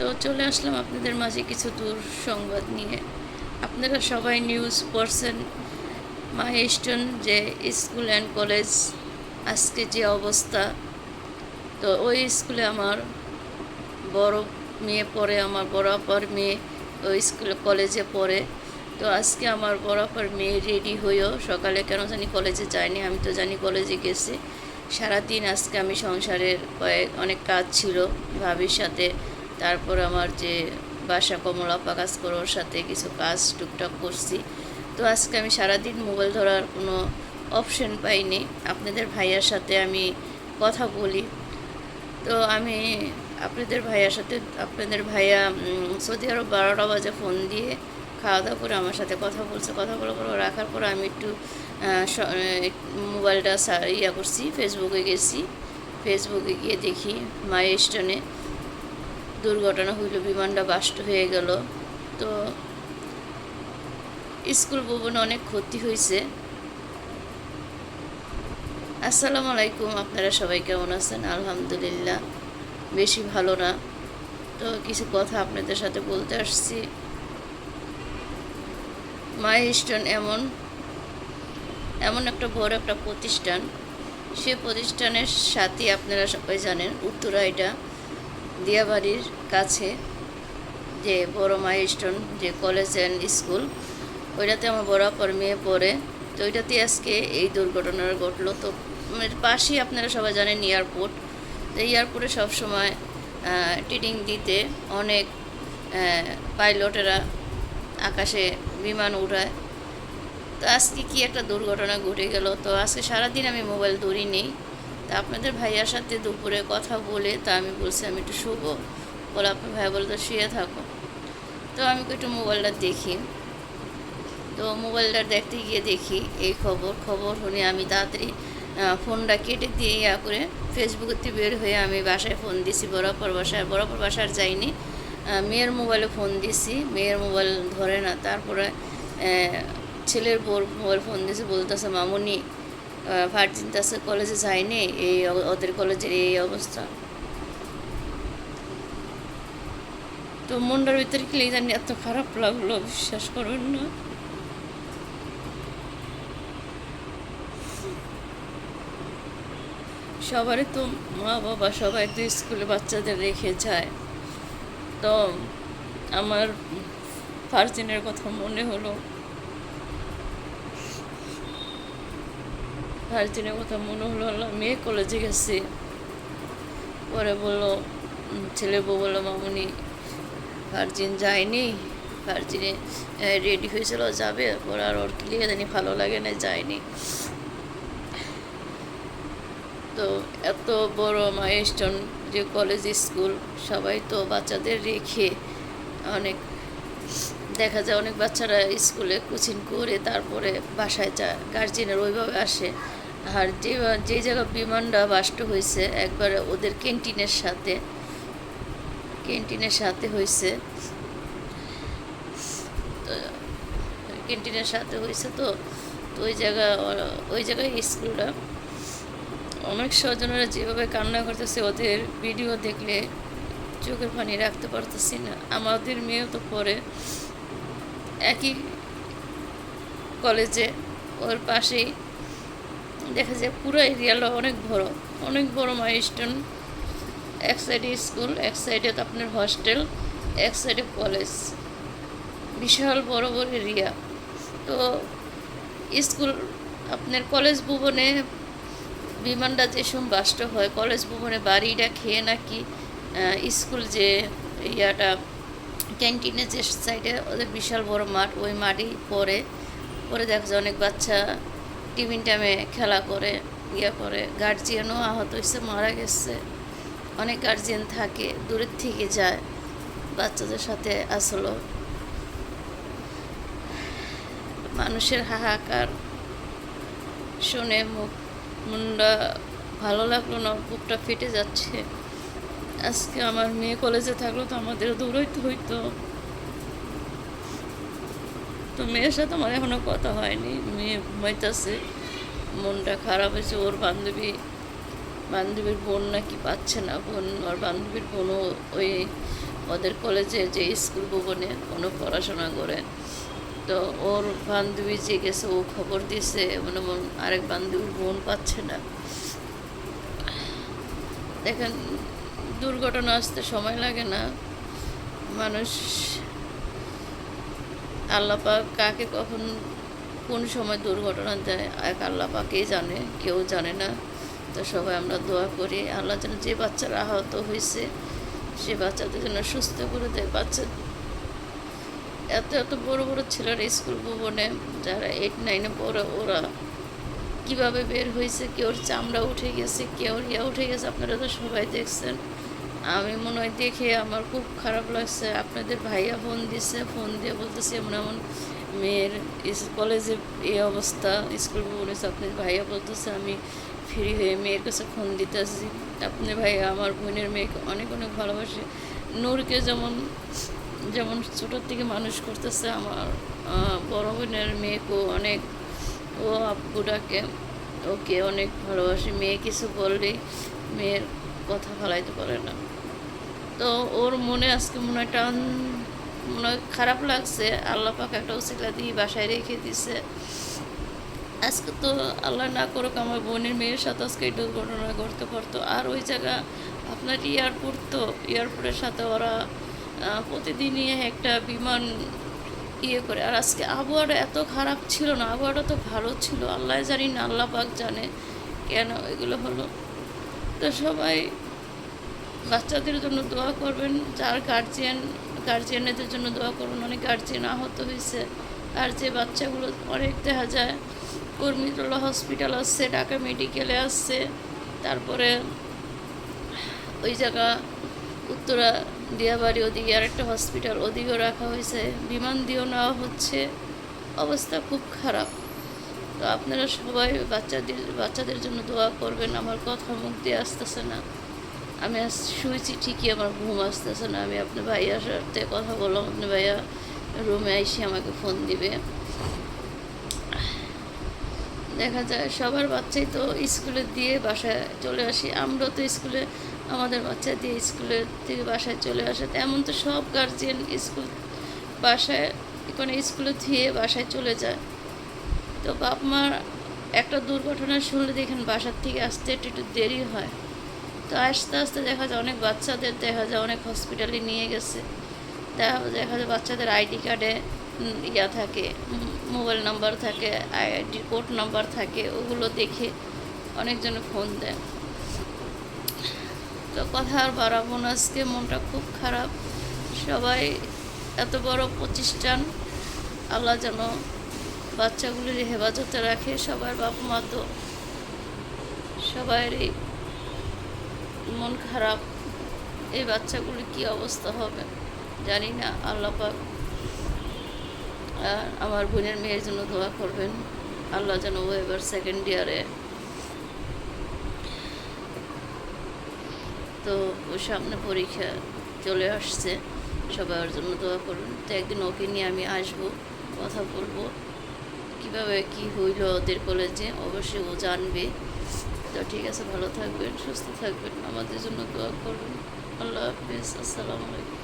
তো চলে আসলাম আপনাদের মাঝে কিছু দূর সংবাদ নিয়ে। আপনারা সবাই নিউজ পড়ছেন মাইস্টন যে স্কুল অ্যান্ড কলেজ আজকে যে অবস্থা, তো ওই স্কুলে আমার বড় মেয়ে পড়ে, আমার আপার মেয়ে ওই স্কুলে কলেজে পড়ে। তো আজকে আমার আপার মেয়ে রেডি হয়েও সকালে কেন জানি কলেজে যায়নি, আমি তো জানি কলেজে গেছে। সারাদিন আজকে আমি সংসারের কয়েক, অনেক কাজ ছিল, ভাবির সাথে তারপর আমার যে বাসা কমলাপা কাজ করে, ওর সাথে কিছু কাজ টুকটাক করছি। তো আজকে আমি সারাদিন মোবাইল ধরার কোনো অপশন পাইনি। আপনাদের ভাইয়ার সাথে আমি কথা বলি। তো আমি আপনাদের ভাইয়ার সাথে, আপনাদের ভাইয়া সৌদি আরব বারোটা বাজে ফোন দিয়ে খাওয়া দাওয়া করে আমার সাথে কথা বলছে। কথা বলার পর, রাখার পর আমি একটু মোবাইলটা ইয়া করছি ফেসবুকে গেছি। ফেসবুকে গিয়ে দেখি মাই স্টোনে। দুর্ঘটনা হইল, বিমানটা বাস্ট হয়ে গেল। তো স্কুল ভবনে অনেক ক্ষতি হয়েছে আসসালামু আলাইকুম, আপনারা সবাই কেমন আছেন? আলহামদুলিল্লাহ, বেশি ভালো না। তো কিছু কথা আপনাদের সাথে বলতে আসছি। মাই স্টোন এমন এমন একটা বড় একটা প্রতিষ্ঠান। সে প্রতিষ্ঠানের সাথে আপনারা সবাই জানেন, উত্তরা এটা। দিয়াবাড়ির কাছে যে বড় মাইস্টোন যে কলেজ অ্যান্ড স্কুল ওইটাতে আমার বড় আপার মেয়ে পড়ে। তো ওইটাতে আজকে এই দুর্ঘটনাটা ঘটলো। তো পাশেই আপনারা সবাই জানেন এয়ারপোর্ট। তো এয়ারপোর্টে সবসময় টিডিং দিতে অনেক পাইলটেরা আকাশে বিমান উড়ায়। তো আজকে কি একটা দুর্ঘটনা ঘটে গেল? তো আজকে সারাদিন আমি মোবাইল ধরি নেই তা আপনাদের ভাইয়ার সাথে দুপুরে কথা বলে তা আমি বলছি, আমি একটু শুবো। বলে, আপনার ভাইয়া বলে তো শুয়ে থাকো। তো আমি একটু মোবাইলটা দেখি। তো মোবাইলটা দেখতে গিয়ে দেখি, এই খবর খবর শুনে আমি তাড়াতাড়ি ফোনটা কেটে দিয়ে ইয়া করে ফেসবুকেতে বের হয়ে আমি বাসায় ফোন দিছি বরাবর বাসায়, বরাবর বাসার যাইনি। মেয়ের মোবাইলে ফোন দিছি মেয়ের মোবাইল ধরে না, তারপরে ছেলের বোর মোবাইল ফোন দিয়েছে, বলতেছে, মামুনি ভার্জিন তাসে কলেজে যায়নি এই ওদের কলেজের এই অবস্থা তো মনটার ভিতরে কি জানি এত খারাপ লাগল বিশ্বাস করবেন না সবারই তো মা বাবা সবাই তো স্কুলে বাচ্চাদের রেখে যায় তো আমার ফার্জিনের কথা মনে হলো ফার্জিনের কথা মনে হলো মেয়ে কলেজে গেছে। পরে বলল ছেলে বউ বলল, মামুনি ভার্জিন যায়নি ভার্জিনে রেডি হয়েছিল, যাবে। পরে আর ওর ক্লিয়ার জানি ভালো লাগে না, যায়নি। তো এত বড় মাইস্টন যে কলেজ স্কুল সবাই তো বাচ্চাদের রেখে অনেক, দেখা যায় অনেক বাচ্চারা স্কুলে কোচিং করে, তারপরে বাসায় যায় গার্জেনের ওইভাবে আসে। আর যে যে জায়গা বিমানটা বাষ্ট হয়েছে, একবার ওদের ক্যান্টিনের সাথে ক্যান্টিনের সাথে হয়েছে। ক্যান্টিনের সাথে হয়েছে তো তো ওই জায়গা, ওই জায়গায় স্কুলটা। অনেক স্বজনেরা যেভাবে কান্না করতেছে, ওদের ভিডিও দেখলে চোখের পানি রাখতে পারতেছি না। আমাদের মেয়েও তো পরে একই কলেজে, ওর পাশেই দেখা যায় পুরো এরিয়াটা অনেক বড় অনেক বড় মাইস্টোন এক সাইডে স্কুল, এক সাইডে আপনার হস্টেল এক সাইডে কলেজ বিশাল বড় বড় এরিয়া। তো স্কুল, আপনার কলেজ ভবনে বিমানটা যে সময় হয় কলেজ ভবনে বাড়িটা খেয়ে নাকি স্কুল যে ইয়াটা, ক্যান্টিনের যে সাইডে ওদের বিশাল বড় মাঠ, ওই মাঠেই পড়ে। পরে দেখা যায় অনেক বাচ্চা টিফিন টাইমে খেলা করে ইয়ে করে। গার্জিয়ানও আহত হয়েছে মারা গেছে। অনেক গার্জিয়ান থাকে, দূরের থেকে যায়, বাচ্চাদের সাথে আসলো। মানুষের হাহাকার শুনে মুখ, মুন্ডা ভালো লাগল না, বুকটা ফেটে যাচ্ছে। আজকে আমার মেয়ে কলেজে থাকল তো আমাদের দৌড়াইতে হইতো। তো মেয়ের সাথে আমার এখনও কথা হয়নি। মেয়ে ঘুমাইতেছে, মনটা খারাপ হয়েছে, ওর বান্ধবী, বান্ধবীর বোন নাকি পাচ্ছে না, বোন, ওর বান্ধবীর বোনও ওই ওদের কলেজে যে স্কুল ভবনে কোনো পড়াশোনা করে। তো ওর বান্ধবী যে গেছে, ও খবর এমন এমন আরেক বান্ধবীর বোন পাচ্ছে না। দেখেন, দুর্ঘটনা আসতে সময় লাগে না। মানুষ আল্লাপাক কাকে কখন কোন সময় দুর্ঘটনা দেয়, এক আল্লাপাকেই জানে, কেউ জানে না। তো সবাই আমরা দোয়া করি, আল্লাহ যেন যে বাচ্চারা আহত হয়েছে, সে বাচ্চাদের জন্য সুস্থ করে দেয়। বাচ্চা, এত এত বড় বড় ছেলেরা স্কুল ভবনে, যারা এইট নাইনে পড়ে, ওরা কীভাবে বের হয়েছে, কেউর চামড়া উঠে গেছে, কেউর ইয়া উঠে গেছে, আপনারা তো সবাই দেখছেন। আমি মনে হয় দেখে আমার খুব খারাপ লাগছে। আপনাদের ভাইয়া ফোন দিছে ফোন দিয়ে বলতেছে এমন এমন মেয়ের কলেজে এই অবস্থা স্কুল ভবনে আপনার ভাইয়া বলতেছে আমি ফ্রি হয়ে মেয়ের কাছে ফোন দিতেছি আপনার ভাইয়া আমার বোনের মেয়েকে অনেক অনেক ভালোবাসে। নূরকে যেমন যেমন ছোটোর থেকে মানুষ করতেছে, আমার বড় বোনের মেয়েকেও অনেক, ও আব্বুটাকে ওকে অনেক ভালোবাসে। মেয়ে কিছু বললেই মেয়ের কথা ফলাইতে পারে না। তো ওর মনে আজকে মনে হয় টান, মনে হয় খারাপ লাগছে। আল্লাহ পাক একটা উচিলা দিয়ে বাসায় রেখে দিছে। আজকে তো আল্লাহ না করুক, আমার বোনের মেয়ের সাথে আজকে এই দুর্ঘটনা ঘটতে পারতো। আর ওই জায়গা আপনার এয়ারপোর্ট তো, এয়ারপোর্টের সাথে ওরা প্রতিদিনই একটা বিমান ইয়ে করে। আর আজকে আবহাওয়াটা এত খারাপ ছিল না, আবহাওয়াটা তো ভালো ছিল। আল্লাহ জানি না, আল্লাহ পাক জানে কেন এগুলো হলো। তো সবাই বাচ্চাদের জন্য দোয়া করবেন, যার গার্জিয়ান গার্জিয়ানদের জন্য দোয়া করবেন অনেক গার্জিয়ান আহত হয়েছে। আর যে বাচ্চাগুলো অনেক দেখা যায়। কর্মীতলা হসপিটাল আসছে, ঢাকা মেডিকেলে আসছে। তারপরে ওই জায়গা, উত্তরা দিয়াবাড়ি ওদিকে আরেকটা হসপিটাল ওদিকেও রাখা হয়েছে। বিমান দিয়েও নেওয়া হচ্ছে। অবস্থা খুব খারাপ। তো আপনারা সবাই বাচ্চাদের বাচ্চাদের জন্য দোয়া করবেন, আমার কথা মুখ দিয়ে আসতেছে না। আমি শুয়েছি, ঠিকই আমার ঘুম আসতেছে না। আমি আপনার ভাইয়ার সাথে কথা বললাম। আপনার ভাইয়া রুমে এসে আমাকে ফোন দিবে। দেখা যায় সবার বাচ্চাই তো স্কুলে দিয়ে বাসায় চলে আসি। আমরাও তো স্কুলে, আমাদের বাচ্চা দিয়ে স্কুলে থেকে বাসায় চলে আসে। তেমন তো সব গার্জিয়ান স্কুল বাসায় কোনো স্কুলে ধুয়ে বাসায় চলে যায়। তো বাপ মার একটা দুর্ঘটনা শুনলে দেখেন বাসার থেকে আসতে একটু দেরি হয়। তো আস্তে আস্তে দেখা যায় অনেক বাচ্চাদের, দেখা যায় অনেক হসপিটালে নিয়ে গেছে। দেখা দেখা যায় বাচ্চাদের আইডি কার্ডে ইয়া থাকে মোবাইল নাম্বার থাকে আইডি কোড নাম্বার থাকে, ওগুলো দেখে অনেকজন ফোন দেয়। তো কথা আর বাড়াবো না, আজকে মনটা খুব খারাপ। সবাই এত বড় প্রতিষ্ঠান, আল্লাহ যেন বাচ্চাগুলির হেফাজতে রাখে, সবার বাপ মা তো মন খারাপ, এই বাচ্চাগুলির কি অবস্থা হবে? জানি না, আল্লাহ পাক। আর আমার বোনের মেয়ের জন্য দোয়া করবেন। আল্লাহ যেন ও এবার সেকেন্ড ইয়ারে তো ওর সামনে পরীক্ষা চলে আসছে। সবার জন্য দোয়া করবেন তো একদিন ওকে নিয়ে আমি আসব, কথা বলব। কীভাবে কি হইল ওদের কলেজে অবশ্যই ও জানবে। তো ঠিক আছে, ভালো থাকবেন, সুস্থ থাকবেন, আমাদের জন্য দোয়া করুন আল্লাহ হাফিজ, আসসালামু আলাইকুম।